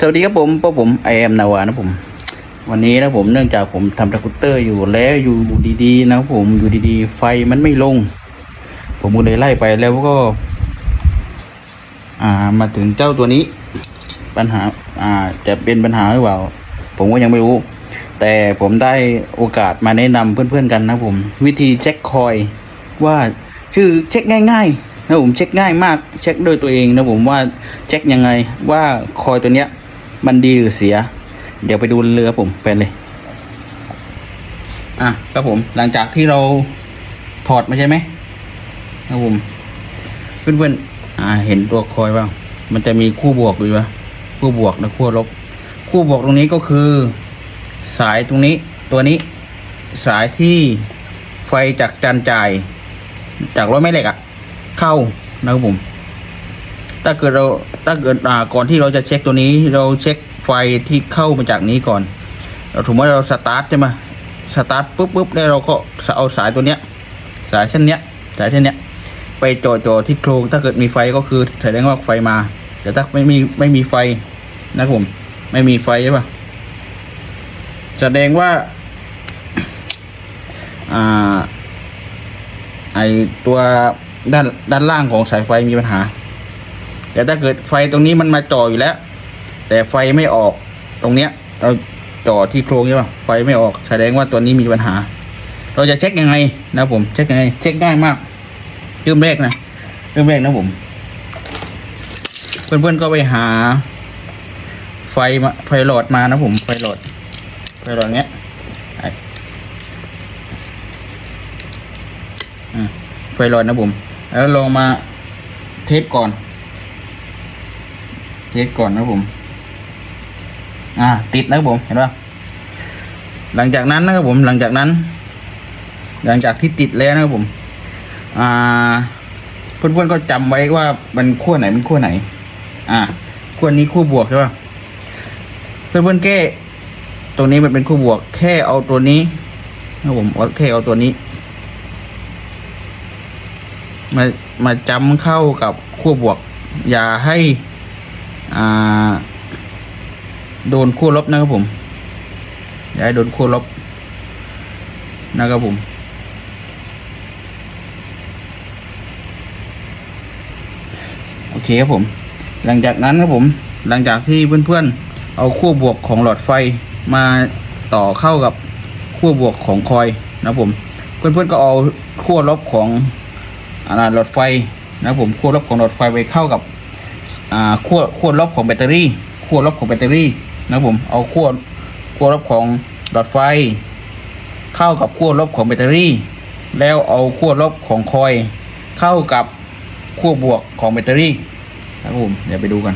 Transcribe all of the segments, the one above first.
สวัสดีครับผมพวกผมไอแอมนาวานะผม วันนี้นะผมเนื่องจากผมทำตะกุตเตอร์อยู่แล้วอยู่ดีๆนะผมอยู่ดีๆ ไฟมันไม่ลง ผมก็เลยไล่ไปแล้วก็ อ่ามาถึงเจ้าตัวนี้ ปัญหาอ่าจะเป็นปัญหาหรือเปล่า ผมก็ยังไม่รู้ แต่ผมได้โอกาสมาแนะนำเพื่อนๆกันนะผม วิธีเช็คคอยว่าชื่อเช็คง่ายๆนะผมเช็คง่ายมากเช็คด้วยตัวเองนะผมว่าเช็คยังไงว่าคอยตัวเนี้ย มันดีหรือเสีย เดี๋ยวไปดูเรือผมไปเลย อะครับผมหลังจากที่เราถอดมาใช่ไหมครับผมเพื่อนๆอ่า เห็นตัวคอยว่ามันจะมีคู่บวกอยู่ปะคู่บวกและคู่ลบ คู่บวกตรงนี้ก็คือ สายตรงนี้ ตัวนี้ สายที่ไฟจากจานจ่าย จากรถแม่เหล็กอะเข้านะครับผม ถ้าเกิดเราถ้าเกิดอ่าก่อนที่เราจะเช็คตัวนี้ เราเช็คไฟที่เข้ามาจากนี้ก่อนเราถือว่าเราสตาร์ทใช่ไหมสตาร์ทปุ๊บปุ๊บแล้วเราก็เอาสายตัวเนี้ย สายเส้นเนี้ย สายเส้นเนี้ย ไปจ่อจ่อที่โครง ถ้าเกิดมีไฟก็คือแสดงว่าไฟมา แต่ถ้าไม่มีไม่มีไฟนะครับผมไม่มีไฟใช่ปะแสดงว่าอ่าไอตัวด้านด้านล่างของสายไฟมีปัญหา แต่ถ้าเกิดไฟตรงนี้มันมาจ่ออยู่แล้ว แต่ไฟไม่ออกตรงเนี้ย เราจ่อที่โครงใช่ป่ะไฟไม่ออกแสดงว่าตัวนี้มีปัญหา เราจะเช็คยังไงนะผมเช็คยังไง เช็คง่ายมากเริ่มแรกนะเริ่มแรกนะผม เพื่อนๆก็ไปหา ไฟมาไฟหลอดมานะผมไฟหลอดไฟหลอดเนี้ยไอ้อะไฟหลอดนะผม แล้วลองมาเทสก่อน เทสก่อนนะผม อ่า ติดนะครับผมเห็นป่ะหลังจากนั้นนะครับผมหลังจากนั้น หลังจากที่ติดแล้วนะครับผม อ่า เพื่อนๆก็จำไว้ว่ามันขั้วไหนมันขั้วไหน อ่าขั้วนี้ขั้วบวกใช่ป่ะเพื่อนๆแก้ตรงนี้มันเป็นขั้วบวก แค่เอาตัวนี้นะครับผมเอาแค่เอาตัวนี้ มามาจำเข้ากับขั้วบวก อย่าให้ โดนขั้วลบนะครับผมอย่าให้โดนขั้วลบนะครับผมโอเคครับผม หลังจากนั้นครับผมหลังจากที่เพื่อนๆเอาขั้วบวกของหลอดไฟมาต่อเข้ากับขั้วบวกของคอยนะครับผม เพื่อนๆก็เอาขั้วลบของอหลอดไฟนะครับผมขั้วลบของหลอดไฟไปเข้ากับ ขั้วขั้วลบของแบตเตอรี่ขั้วลบของแบตเตอรี่นะผมเอาขั้วขั้วลบของหลอดไฟ เข้ากับขั้วลบของแบตเตอรี่ แล้วเอาขั้วลบของคอย เข้ากับขั้วบวกของแบตเตอรี่นะครับผมเดี๋ยวไปดูกัน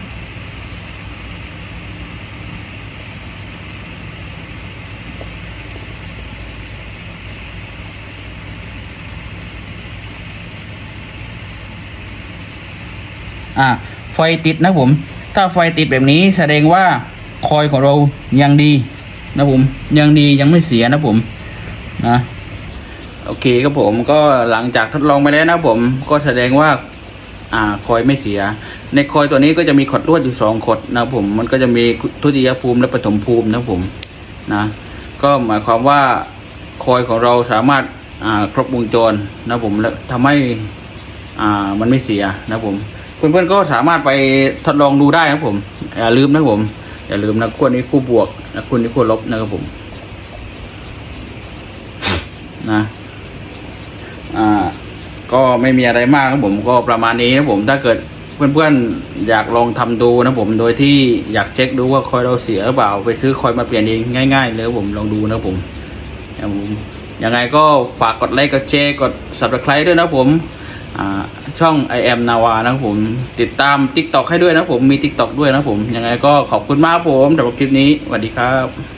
อ่า ไฟติดนะผม ถ้าไฟติดแบบนี้แสดงว่าคอยของเรายังดีนะผมยังดียังไม่เสียนะผมนะโอเคครับผมก็หลังจากทดลองไปแล้วนะผมก็แสดงว่าอ่าคอยไม่เสีย ในคอยตัวนี้ก็จะมีขดลวดอยู่สองขดนะผมมันก็จะมีทุติยภูมิและปฐมภูมินะผมนะก็หมายความว่าคอยของเราสามารถอ่าครบวงจรนะผมแล้วทำให้อ่ามันไม่เสียนะผม เพื่อนๆก็สามารถไปทดลองดูได้นะครับผมอย่าลืมนะผมอย่าลืมนะขั้วนี้คู่บวกนะขั้วนี้ขั้วลบนะครับผมนะอ่าก็ไม่มีอะไรมากนะผมก็ประมาณนี้นะผมถ้าเกิดเพื่อนๆอยากลองทำดูนะผมโดยที่อยากเช็คดูว่าคอยเราเสียหรือเปล่าไปซื้อคอยมาเปลี่ยนเองง่าย ๆ เลยผมลองดูนะผมครับผมยังไงก็ฝากกดไลค์กดแชร์กด subscribe ด้วยนะผม ช่อง I am Nawa นะครับผมติดตาม TikTok ให้ด้วยนะผมมี TikTok ด้วยนะผมยังไงก็ขอบคุณมากครับผมสำหรับคลิปนี้สวัสดีครับ